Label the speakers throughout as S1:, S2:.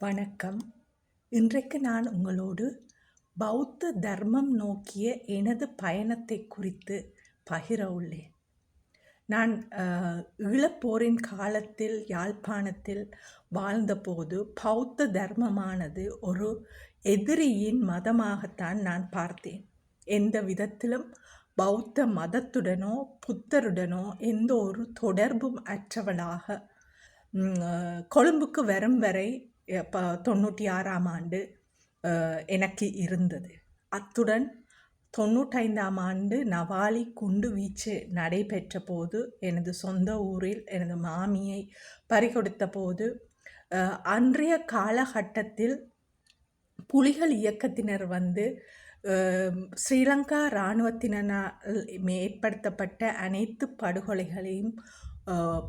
S1: வணக்கம். இன்றைக்கு நான் உங்களோடு பௌத்த தர்மம் நோக்கிய எனது பயணத்தை குறித்து பகிர உள்ளேன். நான் ஈழப்போரின் காலத்தில் யாழ்ப்பாணத்தில் வாழ்ந்தபோது பௌத்த தர்மமானது ஒரு எதிரியின் மதமாகத்தான் நான் பார்த்தேன். எந்த விதத்திலும் பௌத்த மதத்துடனோ புத்தருடனோ எந்த ஒரு தொடர்பும் அற்றவளாக கொழும்புக்கு வரும் வரை இப்போ தொண்ணூற்றி ஆறாம் ஆண்டு எனக்கு இருந்தது. அத்துடன் தொண்ணூற்றைந்தாம் ஆண்டு நவாலி குண்டு வீச்சு நடைபெற்ற போது எனது சொந்த ஊரில் எனது மாமியை பறிகொடுத்த போது அன்றைய காலகட்டத்தில் புலிகள் இயக்கத்தினர் வந்து ஸ்ரீலங்கா இராணுவத்தினால் ஏற்படுத்தப்பட்ட அனைத்து படுகொலைகளையும்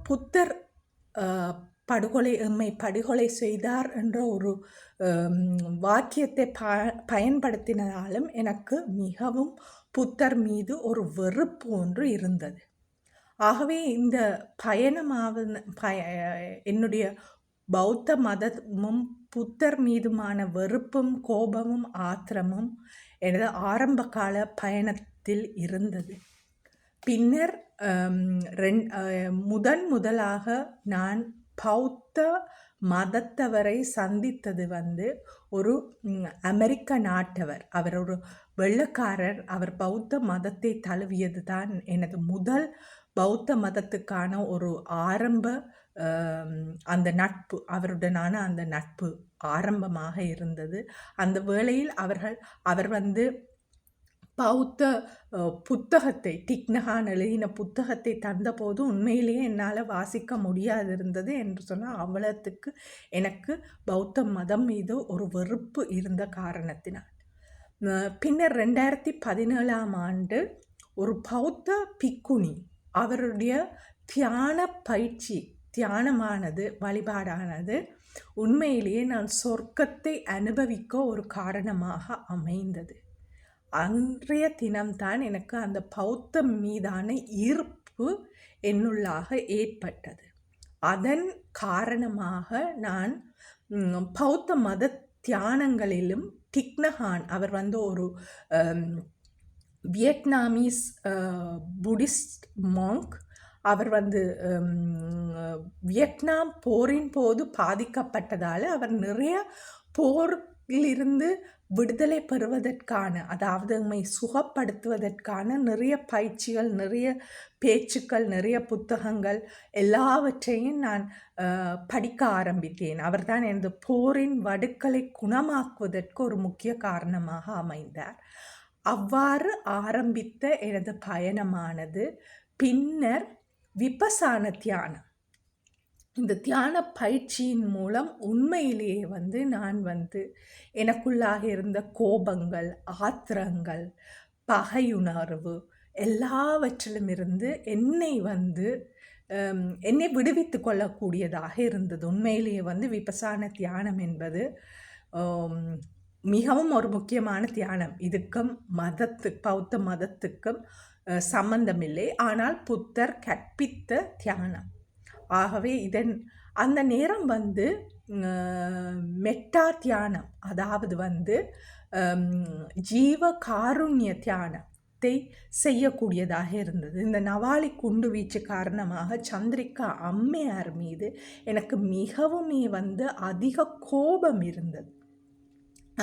S1: புத்தர் படுகொலை எம்மை படுகொலை செய்தார் என்ற ஒரு வாக்கியத்தை ப பயன்படுத்தினதாலும் எனக்கு மிகவும் புத்தர் மீது ஒரு வெறுப்பு ஒன்று இருந்தது. ஆகவே இந்த பயணமாவது பய என்னுடைய பௌத்த மதமும் புத்தர் மீதுமான வெறுப்பும் கோபமும் ஆத்திரமும் எனது ஆரம்ப கால பயணத்தில் இருந்தது. பின்னர் ரெண் முதன் முதலாக நான் பௌத்த மதத்தவரை சந்தித்தது வந்து ஒரு அமெரிக்க நாட்டவர். அவர் ஒரு வெள்ளக்காரர். அவர் பௌத்த மதத்தை தழுவியது தான் எனது முதல் பௌத்த மதத்துக்கான ஒரு ஆரம்ப அந்த நட்பு. அவருடனான அந்த நட்பு ஆரம்பமாக இருந்தது. அந்த வேளையில் அவர்கள் அவர் வந்து பௌத்த புத்தகத்தை டிக்னஹான் எழுதின புத்தகத்தை தந்தபோது உண்மையிலேயே என்னால் வாசிக்க முடியாது இருந்தது என்று சொன்னால் அவ்வளத்துக்கு எனக்கு பௌத்த மதம் மீது ஒரு வெறுப்பு இருந்த காரணத்தினால். பின்னர் ரெண்டாயிரத்தி பதினேழாம் ஆண்டு ஒரு பௌத்த பிக்குனி அவருடைய தியான பயிற்சி தியானமானது வழிபாடானது உண்மையிலேயே நான் சொர்க்கத்தை அனுபவிக்க ஒரு காரணமாக அமைந்தது. அன்றைய தினம்தான் எனக்கு அந்த பௌத்தம் மீதான ஈர்ப்பு என்னுள்ளாக ஏற்பட்டது. அதன் காரணமாக நான் பௌத்த மத தியானங்களிலும் டிக்னஹான் அவர் வந்து ஒரு வியட்நாமீஸ் புடிஸ்ட் மாங்க் அவர் வந்து வியட்நாம் போரின் போது பாதிக்கப்பட்டதால் அவர் நிறைய போர் இருந்து விடுதலை பெறுவதற்கான அதாவது நம்மை சுகப்படுத்துவதற்கான நிறைய பயிற்சிகள் நிறைய பேச்சுக்கள் நிறைய புத்தகங்கள் எல்லாவற்றையும் நான் படிக்க ஆரம்பித்தேன். அவர்தான் எனது போரின் வடுக்களை குணமாக்குவதற்கு ஒரு முக்கிய காரணமாக அமைந்தார். அவ்வாறு ஆரம்பித்த எனது பயணமானது பின்னர் விபசான தியானம். இந்த தியான பயிற்சியின் மூலம் உண்மையிலேயே வந்து நான் வந்து எனக்குள்ளாக இருந்த கோபங்கள் ஆத்திரங்கள் பகையுணர்வு எல்லாவற்றிலும் இருந்து என்னை வந்து என்னை விடுவித்து கொள்ளக்கூடியதாக இருந்தது. உண்மையிலேயே வந்து விபசான தியானம் என்பது மிகவும் ஒரு முக்கியமான தியானம். இதுக்கும் மதத்து பௌத்த மதத்துக்கும் சம்பந்தமில்லை. ஆனால் புத்தர் கற்பித்த தியானம். ஆகவே இதன் அந்த நேரம் வந்து மெட்டா தியானம். அதாவது வந்து ஜீவ காருண்ய தியானத்தை செய்யக்கூடியதாக இருந்தது. இந்த நவாலி குண்டு வீச்சு காரணமாக சந்திரிகா அம்மையார் மீது எனக்கு மிகவுமே வந்து அதிக கோபம் இருந்தது.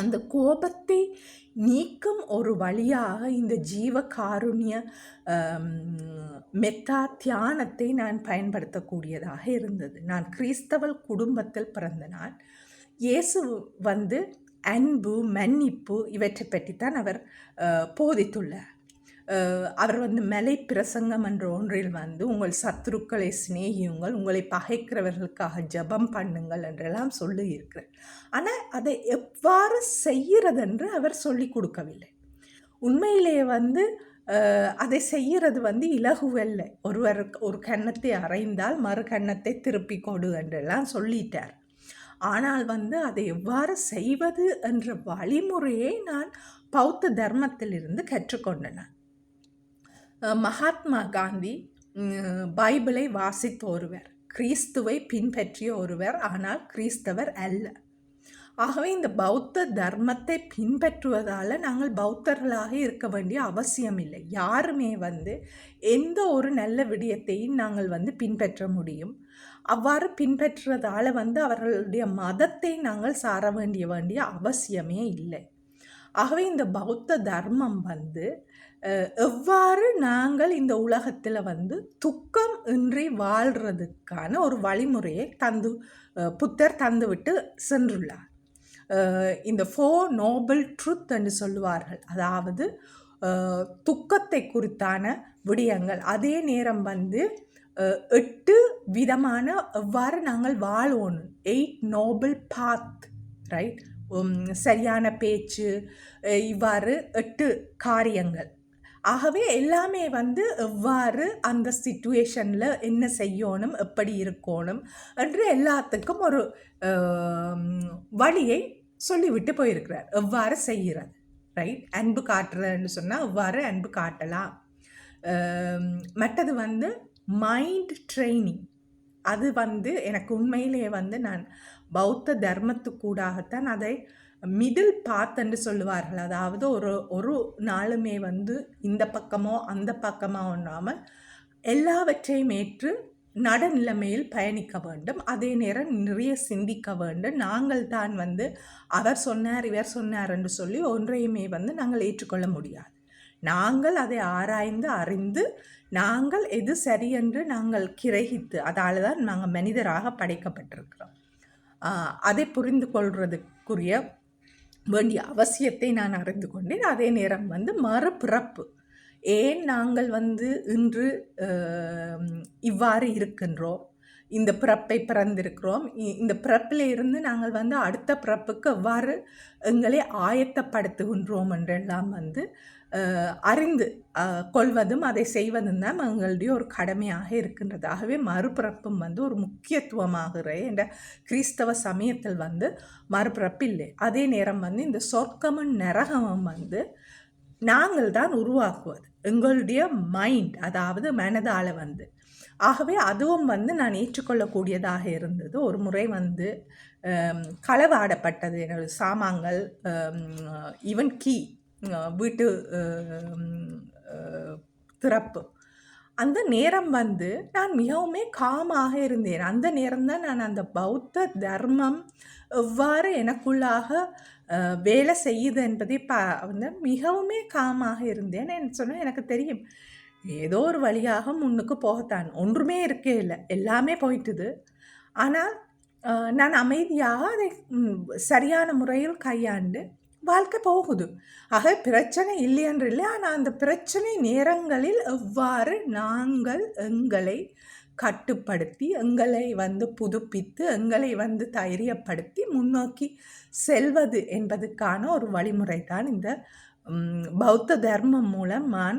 S1: அந்த கோபத்தை நீக்கும் ஒரு வழியாக இந்த ஜீவ காருண்ய மெத்தா தியானத்தை நான் பயன்படுத்தக்கூடியதாக இருந்தது. நான் கிறிஸ்தவல் குடும்பத்தில் பிறந்த நான் இயேசு வந்து அன்பு மன்னிப்பு இவற்றை பற்றித்தான் அவர் போதித்துள்ளார். அவர் வந்து மலை பிரசங்கம் என்ற ஒன்றில் வந்து உங்கள் சத்துருக்களை சிநேகியுங்கள் உங்களை பகைக்கிறவர்களுக்காக ஜெபம் பண்ணுங்கள் என்றெல்லாம் சொல்லி இருக்கிறார் ஆனால் அதை எவ்வாறு செய்கிறதென்று அவர் சொல்லி கொடுக்கவில்லை. உண்மையிலேயே வந்து அதை செய்கிறது வந்து இலகுவல்ல. ஒருவர் ஒரு கன்னத்தை அறைந்தால் மறு கன்னத்தை திருப்பி கொடு என்றெல்லாம் சொல்லிட்டார். ஆனால் வந்து அதை எவ்வாறு செய்வது என்ற வழிமுறையை நான் பௌத்த தர்மத்திலிருந்து கற்றுக்கொண்டேன் மகாத்மா காந்தி பைபிளை வாசித்த ஒருவர். கிறிஸ்துவை பின்பற்றிய ஒருவர் ஆனால் கிறிஸ்தவர் அல்ல. ஆகவே இந்த பௌத்த தர்மத்தை பின்பற்றுவதால் நாங்கள் பௌத்தர்களாக இருக்க வேண்டிய அவசியம் இல்லை. யாருமே வந்து எந்த ஒரு நல்ல விடயத்தையும் நாங்கள் வந்து பின்பற்ற முடியும். அவ்வாறு பின்பற்றுறதால வந்து அவர்களுடைய மதத்தை நாங்கள் சார வேண்டிய வேண்டிய அவசியமே இல்லை. ஆகவே இந்த பௌத்த தர்மம் வந்து எவ்வாறு நாங்கள் இந்த உலகத்தில் வந்து துக்கம் இன்றி வாழ்கிறதுக்கான ஒரு வழிமுறையை தந்து புத்தர் தந்துவிட்டு சென்றுள்ளார். இந்த ஃபோ நோபல் ட்ருத் என்று சொல்லுவார்கள். அதாவது துக்கத்தை குறித்தான விடயங்கள். அதே நேரம் வந்து எட்டு விதமான எவ்வாறு நாங்கள் வாழ்வோம் எயிட் நோபல் பாத் ரைட் சரியான பேச்சு இவ்வாறு எட்டு காரியங்கள். ஆகவே எல்லாமே வந்து எவ்வாறு அந்த சுச்சுவேஷனில் என்ன செய்யணும் எப்படி இருக்கணும் என்று எல்லாத்துக்கும் ஒரு வழியை சொல்லிவிட்டு போயிருக்கிறார். எவ்வாறு செய்கிறது ரைட் அன்பு காட்டுறதுன்னு சொன்னால் எவ்வாறு அன்பு காட்டலாம்? மற்றது வந்து மைண்ட் ட்ரைனிங் அது வந்து எனக்கு உண்மையிலேயே வந்து நான் பௌத்த தர்மத்துக்கூடாகத்தான் அதை மிடில் பாத் என்று சொல்லுவார்கள். அதாவது ஒரு ஒரு நாளுமே வந்து இந்த பக்கமோ அந்த பக்கமோ ஒன்றாமல் எல்லாவற்றையும் ஏற்று நடுநிலைமையில் பயணிக்க வேண்டும். அதே நேரம் நிறைய சிந்திக்க வேண்டும். நாங்கள் தான் வந்து அவர் சொன்னார் இவர் சொன்னார் என்று சொல்லி ஒன்றையுமே வந்து நாங்கள் ஏற்றுக்கொள்ள முடியாது. நாங்கள் அதை ஆராய்ந்து அறிந்து நாங்கள் எது சரி என்று நாங்கள் கிரகித்து அதால் தான் நாங்கள் மனிதராக படைக்கப்பட்டிருக்கிறோம். அதை புரிந்து கொள்வதற்குரிய வேண்டிய அவசியத்தை நான் அறிந்து கொண்டேன். அதே நேரம் வந்து மறுபிறப்பு. ஏன் நாங்கள் வந்து இன்று இவ்வாறு இருக்கின்றோம்? இந்த பிறப்பை பிறந்திருக்கிறோம். இந்த பிறப்பில் இருந்து நாங்கள் வந்து அடுத்த பிறப்புக்கு எவ்வாறு எங்களை ஆயத்தப்படுத்துகின்றோம் என்றெல்லாம் வந்து அறிந்து கொள்வதும் அதை செய்வதும் தான் எங்களுடைய ஒரு கடமையாக இருக்கின்றது. ஆகவே மறுபிறப்பும் வந்து ஒரு முக்கியத்துவமாகிற என்ற கிறிஸ்தவ சமயத்தில் வந்து மறுபிறப்பு இல்லை. அதே நேரம் வந்து இந்த சொர்க்கமும் நரகமும் வந்து நாங்கள் தான் உருவாக்குவது. எங்களுடைய மைண்ட் அதாவது மனதால் வந்து. ஆகவே அதுவும் வந்து நான் ஏற்றுக்கொள்ளக்கூடியதாக இருந்தது. ஒரு முறை வந்து களவாடப்பட்டது. என்னோட சாமான்கள் ஈவன் கீ வீட்டு திறப்பு. அந்த நேரம் வந்து நான் மிகவுமே காமாக இருந்தேன். அந்த நேரம்தான் நான் அந்த பௌத்த தர்மம் எவ்வாறு எனக்குள்ளாக வேலை செய்யுது என்பதை பா வந்து மிகவுமே காமாக இருந்தேன். என் சொன்னால் எனக்கு தெரியும். ஏதோ ஒரு வழியாக முன்னுக்கு போகத்தான். ஒன்றுமே இருக்கே இல்லை. எல்லாமே போயிட்டுது. ஆனால் நான் அமைதியாக அதை சரியான முறையில் கையாண்டு வாழ்க்கை போகுது. ஆக பிரச்சனை இல்லையன்று இல்லை ஆனால் அந்த பிரச்சனை நேரங்களில் எவ்வாறு நாங்கள் எங்களை கட்டுப்படுத்தி எங்களை வந்து புதுப்பித்து எங்களை வந்து தைரியப்படுத்தி முன்னோக்கி செல்வது என்பதுக்கான ஒரு வழிமுறை தான் இந்த பௌத்த தர்மம் மூலம் நான்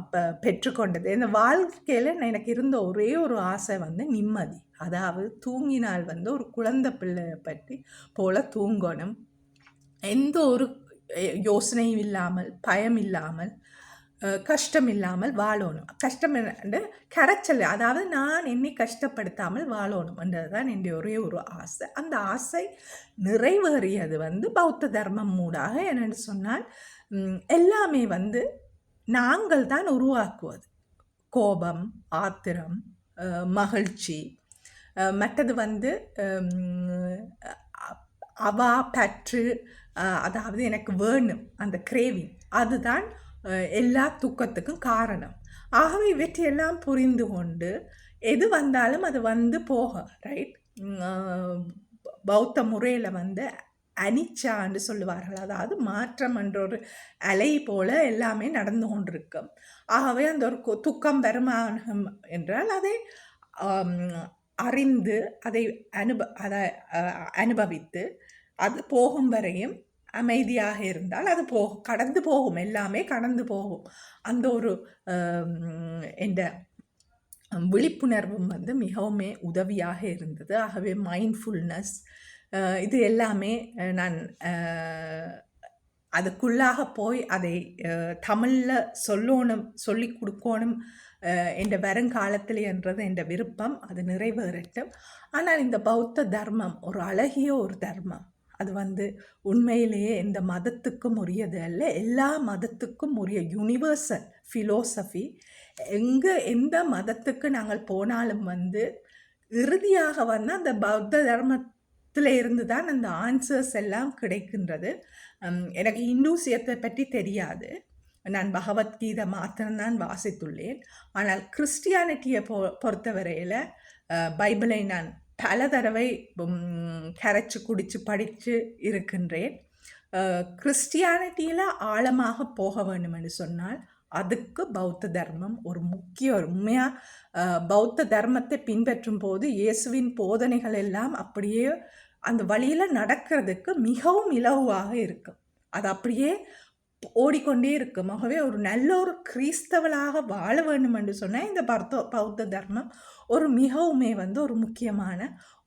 S1: அப்போ பெற்றுக்கொண்டது. இந்த வாழ்க்கையில் எனக்கு இருந்த ஒரே ஒரு ஆசை வந்து நிம்மதி. அதாவது தூங்கினால் வந்து ஒரு குழந்தை பிள்ளையை பற்றி போல தூங்கணும். எந்த ஒரு யோசனையும் இல்லாமல் பயம் இல்லாமல் கஷ்டம் இல்லாமல் வாழணும். கஷ்டம் என்று கரைச்சல் அதாவது நான் என்னை கஷ்டப்படுத்தாமல் வாழணும்ன்றது தான் என்னுடைய ஒரே ஒரு ஆசை. அந்த ஆசை நிறைவேறியது வந்து பௌத்த தர்மம் மூடாக என்னென்னு சொன்னால் எல்லாமே வந்து நாங்கள் தான் உருவாக்குவது. கோபம் ஆத்திரம் மகிழ்ச்சி மற்றது வந்து அவா பற்று அதாவது எனக்கு வேணும் அந்த கிரேவிங் அதுதான் எல்லா துக்கத்துக்கும் காரணம். ஆகவே இவற்றையெல்லாம் புரிந்து கொண்டு எது வந்தாலும் அது வந்து போக ரைட் பௌத்த முறையில் வந்து அனிச்சான்னு சொல்லுவார்கள். அதாவது மாற்றம் என்ற ஒரு அலை போல எல்லாமே நடந்து கொண்டிருக்கும் ஆகவே அந்த ஒரு துக்கம் வருமானம் என்றால் அதை அறிந்து அதை அனுப அதை அனுபவித்து அது போகும் வரையும் அமைதியாக இருந்தால் அது போகும் கடந்து போகும் எல்லாமே கடந்து போகும். அந்த ஒரு என்ற விழிப்புணர்வும் வந்து மிகவும் உதவியாக இருந்தது. ஆகவே மைண்ட்ஃபுல்னஸ் இது எல்லாமே நான் அதுக்குள்ளாக போய் அதை தமிழில் சொல்லணும் சொல்லி கொடுக்கணும் என்ற வருங்காலத்தில் என்றது என்ற விருப்பம் அது நிறைவேறட்டும். ஆனால் இந்த பௌத்த தர்மம் ஒரு அழகிய ஒரு தர்மம். அது வந்து உண்மையிலேயே எந்த மதத்துக்கும் உரியது அல்ல எல்லா மதத்துக்கும் உரிய யூனிவர்சல் ஃபிலோசஃபி எங்கே எந்த மதத்துக்கு நாங்கள் போனாலும் வந்து இறுதியாக வந்து அந்த பௌத்த தர்மத்தில் இருந்து தான் அந்த ஆன்சர்ஸ் எல்லாம் கிடைக்கின்றது. எனக்கு இந்துசியத்தை பற்றி தெரியாது. நான் பகவத்கீதை மாத்திரம்தான் வாசித்துள்ளேன். ஆனால் கிறிஸ்டியானிட்டியை பொ பொறுத்தவரையில் பைபிளை நான் பல தடவை கரைச்சி குடித்து படித்து இருக்கின்றேன். கிறிஸ்டியானிட்டியில் ஆழமாக போக வேண்டும் என்று சொன்னால் அதுக்கு பௌத்த தர்மம் ஒரு முக்கிய ஒரு உண்மையாக பௌத்த தர்மத்தை பின்பற்றும் போது இயேசுவின் போதனைகள் எல்லாம் அப்படியே அந்த வழியில் நடக்கிறதுக்கு மிகவும் இலகுவாக இருக்கும். அது அப்படியே ஓடிக்கொண்டே இருக்கும். ஆகவே ஒரு நல்ல ஒரு கிறிஸ்தவளாக வாழ வேண்டும் என்று சொன்னால் இந்த பர்த பௌத்த தர்மம் ஒரு மிகவுமே வந்து ஒரு முக்கியமான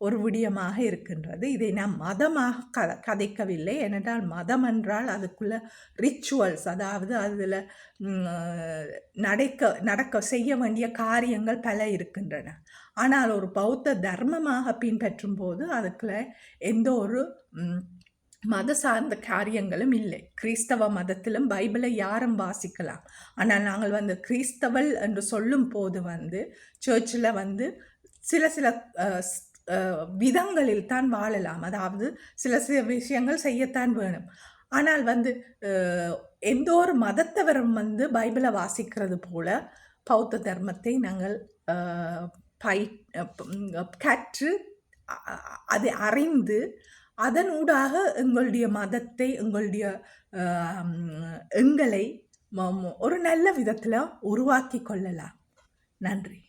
S1: ஒரு விடயமாக இருக்கின்றது. இதை நாம் மதமாக க கதைக்கவில்லை. ஏனென்றால் மதம் என்றால் அதுக்குள்ள ரிச்சுவல்ஸ் அதாவது அதில் நடக்க நடக்க செய்ய வேண்டிய காரியங்கள் பல இருக்கின்றன. ஆனால் ஒரு பௌத்த தர்மமாக பின்பற்றும் போது அதுக்குள்ள எந்த ஒரு மத சார்ந்த காரியங்களும் இல்லை. கிறிஸ்தவ மதத்திலும் பைபிளை யாரும் வாசிக்கலாம். ஆனால் நாங்கள் வந்து கிறிஸ்தவள் என்று சொல்லும் போது வந்து சர்ச்சில் வந்து சில சில விதங்களில் தான் வாழலாம். அதாவது சில சில விஷயங்கள் செய்யத்தான் வேணும். ஆனால் வந்து எந்த ஒரு மதத்தவரும் வந்து பைபிளை வாசிக்கிறது போல பௌத்த தர்மத்தை நாங்கள் பை கற்று அதை அறிந்து அதனூடாக எங்களுடைய மதத்தை எங்களுடைய எங்களை ம- ஒரு நல்ல விதத்தில் உருவாக்கி கொள்ளலாம். நன்றி.